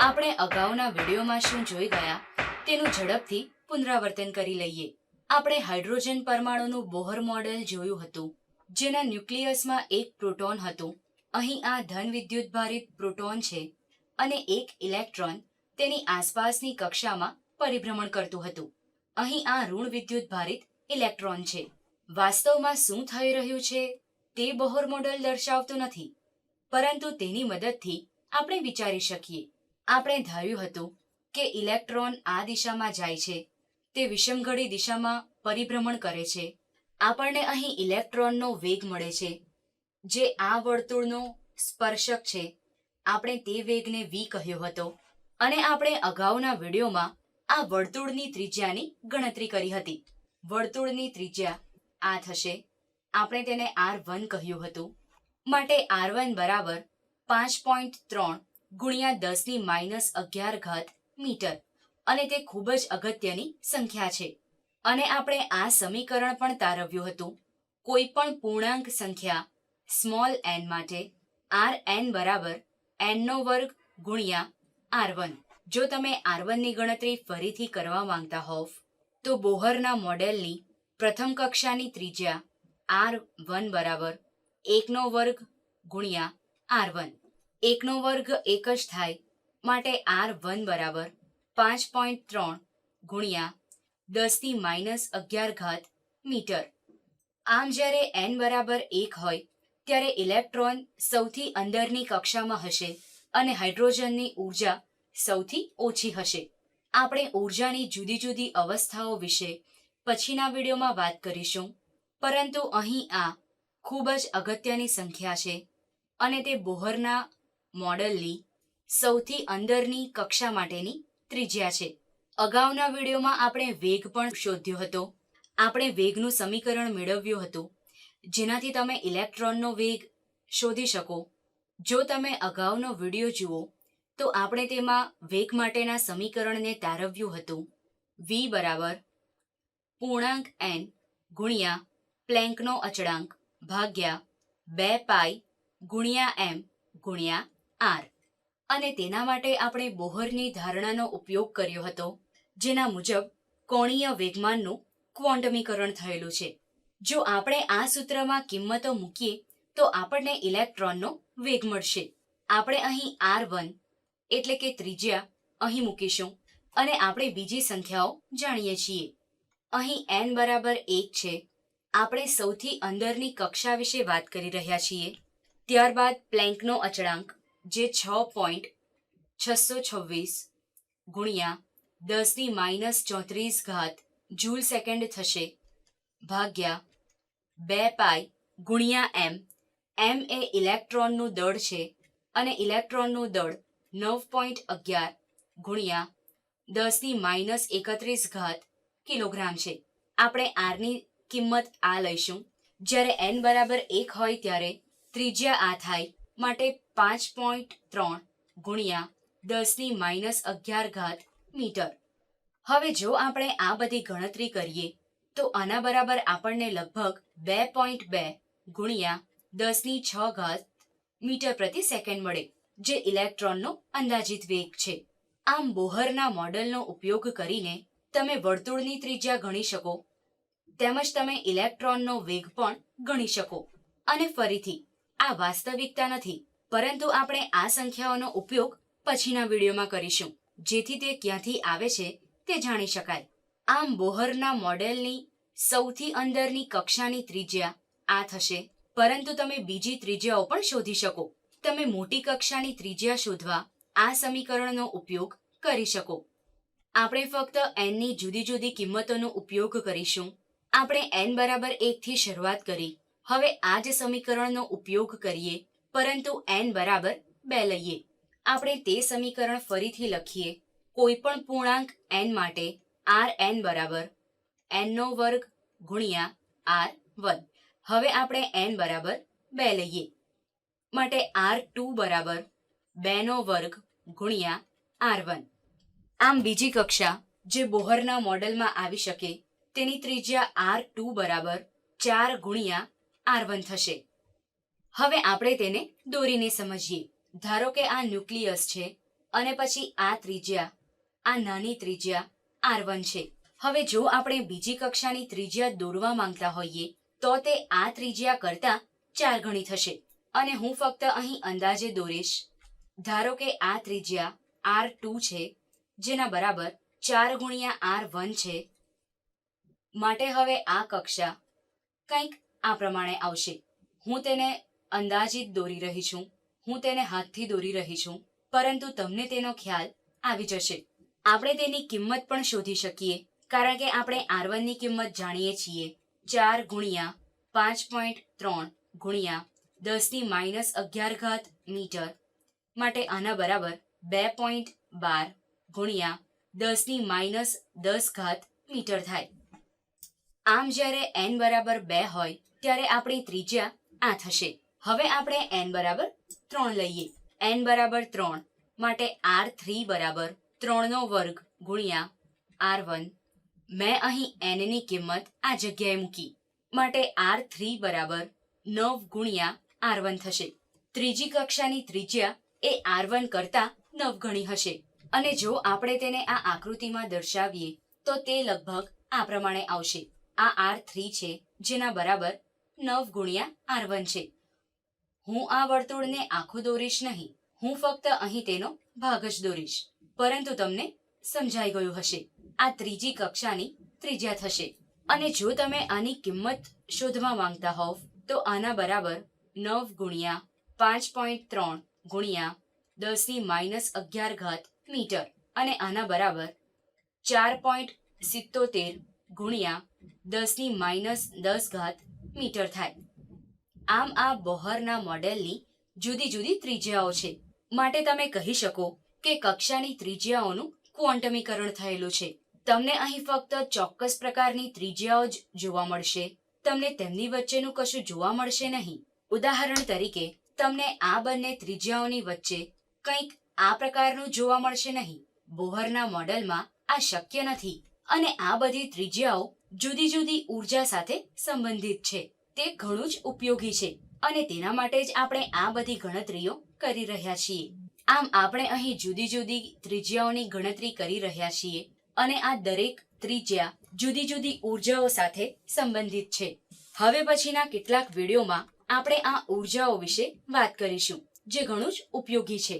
આપણે અગાઉના વિડીયોમાં શું જોઈ ગયા? તેનું ઝડપથી પુનરાવર્તન કરી લઈએ. આપણે હાઇડ્રોજન પરમાણુનું બોહર મોડેલ જોયું હતું, જેના ન્યુક્લિયસમાં એક પ્રોટોન હતું. અહીં આ ધન વિદ્યુતભારિત પ્રોટોન છે અને એક ઇલેક્ટ્રોન તેની આસપાસની કક્ષામાં પરિભ્રમણ કરતું હતું. અહીં આ ઋણ વિદ્યુતભારિત ઇલેક્ટ્રોન છે. વાસ્તવમાં શું થઈ રહ્યું છે તે બોહર મોડેલ દર્શાવતું નથી, પરંતુ તેની મદદથી આપણે વિચારી શકીએ. આપણે ધાર્યું હતું કે ઇલેક્ટ્રોન આ દિશામાં જાય છે. તે વિષમઘડી દિશામાં પરિભ્રમણ કરે છે. આપણને અહીં ઇલેક્ટ્રોનનો વેગ મળે છે, જે આ વર્તુળનો સ્પર્શક છે. આપણે તે વેગને વી કહ્યો હતો અને આપણે અગાઉના વિડીયોમાં આ વર્તુળની ત્રિજ્યાની ગણતરી કરી હતી. વર્તુળની ત્રિજ્યા આ થશે. આપણે તેને આર વન કહ્યું હતું. માટે આર વન બરાબર પાંચ પોઈન્ટ ત્રણ ગુણ્યા દસની માઇનસ અગિયાર ઘાત મીટર. અને તે ખૂબ જ અગત્યની સંખ્યા છે. અને આપણે આ સમીકરણ પણ તારવ્યું હતું. કોઈ પણ પૂર્ણાંક સંખ્યા સ્મોલ એન માટે આર એન બરાબર એનનો વર્ગ ગુણ્યા આર વન. જો તમે આર વનની ગણતરી ફરીથી કરવા માંગતા હોવ, તો બોહરના મોડેલની પ્રથમ કક્ષાની ત્રિજ્યા આર વન બરાબર એકનો વર્ગ ગુણ્યા આર વન. એકનો વર્ગ એક જ થાય, માટે આર વન બરાબર પાંચ પોઈન્ટ ત્રણ ગુણ્યા દસની માઇનસ અગિયાર ઘાત મીટર. આમ જ્યારે એન બરાબર એક હોય, ત્યારે ઇલેક્ટ્રોન સૌથી અંદરની કક્ષામાં હશે અને હાઇડ્રોજનની ઊર્જા સૌથી ઓછી હશે. આપણે ઉર્જાની જુદી જુદી અવસ્થાઓ વિશે પછીના વિડીયોમાં વાત કરીશું, પરંતુ અહીં આ ખૂબ જ અગત્યની સંખ્યા છે અને તે બોહરના મોડલની સૌથી અંદરની કક્ષા માટેની ત્રિજ્યા છે. અગાઉના વિડીયોમાં આપણે વેગ પણ શોધ્યો હતો. આપણે વેગનું સમીકરણ મેળવ્યું હતું. જેનાથી તમે ઇલેક્ટ્રોનનો વેગ શોધી શકો. જો તમે અગાઉનો વીડિયો જુઓ, તો આપણે તેમાં વેગ માટેના સમીકરણને તારવ્યું હતું. વી બરાબર પૂર્ણાંક એન ગુણ્યા પ્લેન્કનો અચળાંક ભાગ્યા બે પાઈ ગુણ્યા એમ ગુણ્યા આર. અને તેના માટે આપણે બોહરની ધારણાનો ઉપયોગ કર્યો હતો, જેના મુજબ કોણીય વેગમાનનું ક્વોન્ટમીકરણ થયેલું છે. જો આપણે આ સૂત્રમાં કિંમતો મૂકીએ, તો આપણને ઇલેક્ટ્રોનનો વેગ મળશે. આપણે અહીં આર વન, એટલે કે ત્રિજ્યા, અહીં મૂકીશું. અને આપણે બીજી સંખ્યાઓ જાણીએ છીએ. અહીં એન બરાબર એક છે. આપણે સૌથી અંદરની કક્ષા વિશે વાત કરી રહ્યા છીએ. ત્યારબાદ પ્લેન્કનો અચળાંક જે છ પોઈન્ટ છસો છવ્વીસ ગુણ્યા દસની માઇનસ ચોત્રીસ ઘાત જૂલ સેકન્ડ થશે ભાગ્યા બે પાઈ ગુણ્યા એમ એમ એ ઇલેક્ટ્રોનનું દળ છે અને ઇલેક્ટ્રોનનું દળ નવ પોઈન્ટ અગિયાર ગુણ્યા દસની માઇનસ એકત્રીસ ઘાત કિલોગ્રામ છે. આપણે આરની કિંમત આ લઈશું. જ્યારે એન બરાબર એક હોય ત્યારે ત્રિજ્યા આ થાય માટે પાંચ પોઈન્ટ ત્રણ ગુણ્યા દસની માઇનસ અગિયાર ઘાત મીટર. હવે જો આપણે આ બધી ગણતરી કરીએ, તો આના બરાબર આપણને લગભગ બે પોઈન્ટ બે ગુણ્યા દસની છ ઘાત મીટર પ્રતિ સેકન્ડ મળે, જે ઇલેક્ટ્રોનનો અંદાજિત વેગ છે. આમ બોહરના મોડલનો ઉપયોગ કરીને તમે વર્તુળની ત્રિજ્યા ગણી શકો, તેમજ તમે ઇલેક્ટ્રોનનો વેગ પણ ગણી શકો. અને ફરીથી આ વાસ્તવિકતા નથી, પરંતુ આપણે આ સંખ્યાઓનો ઉપયોગ પછીના વિડીયોમાં કરીશું, જેથી તે ક્યાંથી આવે છે તે જાણી શકાય. આમ બોહરના મોડેલની સૌથી અંદરની કક્ષાની ત્રિજ્યા આ થશે, પરંતુ તમે બીજી ત્રિજ્યાઓ પણ શોધી શકો. તમે મોટી કક્ષાની ત્રિજ્યા શોધવા આ સમીકરણનો ઉપયોગ કરી શકો. આપણે ફક્ત એનની જુદી જુદી કિંમતોનો ઉપયોગ કરીશું. આપણે એન બરાબર એકથી શરૂઆત કરી. હવે આ જ સમીકરણનો ઉપયોગ કરીએ, પરંતુ એન બરાબર બે લઈએ. આપણે તે સમીકરણ ફરીથી લખીએ. કોઈપણ પૂર્ણાંક એન માટે આર એન બરાબર એનનો વર્ગ ગુણ્યા આર વન હવે આપણે એન બરાબર બે લઈએ. માટે આર ટુ બરાબર બેનો વર્ગ ગુણ્યા આર વન આમ બીજી કક્ષા, જે બોહરના મોડેલમાં આવી શકે, તેની ત્રિજ્યા આર ટુ બરાબર ચાર ગુણ્યા આર વન થશે. હવે આપણે તેને દોરીને સમજીએ. ધારો કે આ ન્યુક્લિયસ છે અને પછી આ ત્રિજ્યા, આ નાની ત્રિજ્યા આર વન છે. હવે જો આપણે બીજી કક્ષાની ત્રિજ્યા દોરવા માંગતા હોઈએ, તો તે આ ત્રિજ્યા કરતા ચાર ગણી થશે. અને હું ફક્ત અહીં અંદાજે દોરીશ. ધારો કે આ ત્રિજ્યા આર ટુ છે, જેના બરાબર ચાર ગુણ્યા આર વન છે. માટે હવે આ કક્ષા કંઈક આ પ્રમાણે આવશે. હું તેને અંદાજિત દોરી રહી છું. હું તેને હાથથી દોરી રહી છું, પરંતુ તમને તેનો ખ્યાલ આવી જશે. આપણે તેની કિંમત પણ શોધી શકીએ, કારણ કે આપણે આરની કિંમત જાણીએ છીએ. ચાર ગુણ્યા પાંચ પોઈન્ટ ત્રણ ગુણ્યા દસની માઇનસ અગિયાર ઘાત મીટર માટે આના બરાબર બે પોઈન્ટ બાર ગુણ્યા દસની માઇનસ દસ ઘાત મીટર થાય. આમ જ્યારે એન બરાબર બે હોય ત્યારે આપણી ત્રિજ્યા આ થશે. હવે આપણે એન બરાબર ત્રણ લઈએ. એન બરાબર ત્રણ માટે આર થ્રી બરાબર ત્રણનો વર્ગ ગુણ્યા આર વન. મેં અહીં એનની કિંમત આ જગ્યાએ મૂકી. માટે આર થ્રી બરાબર નવ ગુણ્યા આર વન થશે. ત્રીજી કક્ષાની ત્રિજ્યા એ આર વન કરતા નવ ગણી હશે. અને જો આપણે તેને આ આકૃતિમાં દર્શાવીએ, તો તે લગભગ આ પ્રમાણે આવશે. આ આર થ્રી છે, જેના બરાબર નવ ગુણ્યા આર વન છે. હું આ વર્તુળને આખું દોરીશ નહીં. હું ફક્ત અહીં તેનો ભાગ જ દોરીશ. પરંતુ તમને સમજાઈ ગયું હશે. આ ત્રીજી કક્ષાની ત્રિજ્યા થશે. અને જો તમે આની કિંમત શોધવા માંગતા હોવ, તો આના બરાબર નવ ગુણ્યા પાંચ પોઈન્ટ ત્રણ ગુણ્યા દસની માઇનસ અગિયાર ઘાત મીટર. અને આના બરાબર ચાર પોઈન્ટ સિત્તોતેર ગુણ્યા દસની માઇનસ દસ ઘાત મીટર થાય. આમ આ બોહરના મોડેલની જુદી જુદી ત્રિજ્યાઓ છે. માટે તમે કહી શકો કે કક્ષાની ત્રિજ્યાઓનું ક્વોન્ટમીકરણ થયેલું છે. તમને અહીં ફક્ત ચોક્કસ પ્રકારની ત્રિજ્યાઓ જ જોવા મળશે. તમને તેમની વચ્ચેનું કશું જોવા મળશે નહીં. ઉદાહરણ તરીકે, તમને આ બંને ત્રિજ્યાઓની વચ્ચે કંઈક આ પ્રકારનું જોવા મળશે નહીં. બોહરના મોડેલમાં આ શક્ય નથી. અને આ બધી ત્રિજ્યાઓ જુદી જુદી ઊર્જા સાથે સંબંધિત છે. તે ઘણું જ ઉપયોગી છે અને તેના માટે જ આપણે આ બધી ગણતરીઓ કરી રહ્યા છીએ. આમ આપણે અહીં જુદી જુદી ત્રિજ્યાઓની ગણતરી કરી રહ્યા છીએ અને આ દરેક ત્રિજ્યા જુદી જુદી ઉર્જાઓ સાથે સંબંધિત છે. હવે પછીના કેટલાક વિડીયોમાં આપણે આ ઉર્જાઓ વિશે વાત કરીશું, જે ઘણું જ ઉપયોગી છે.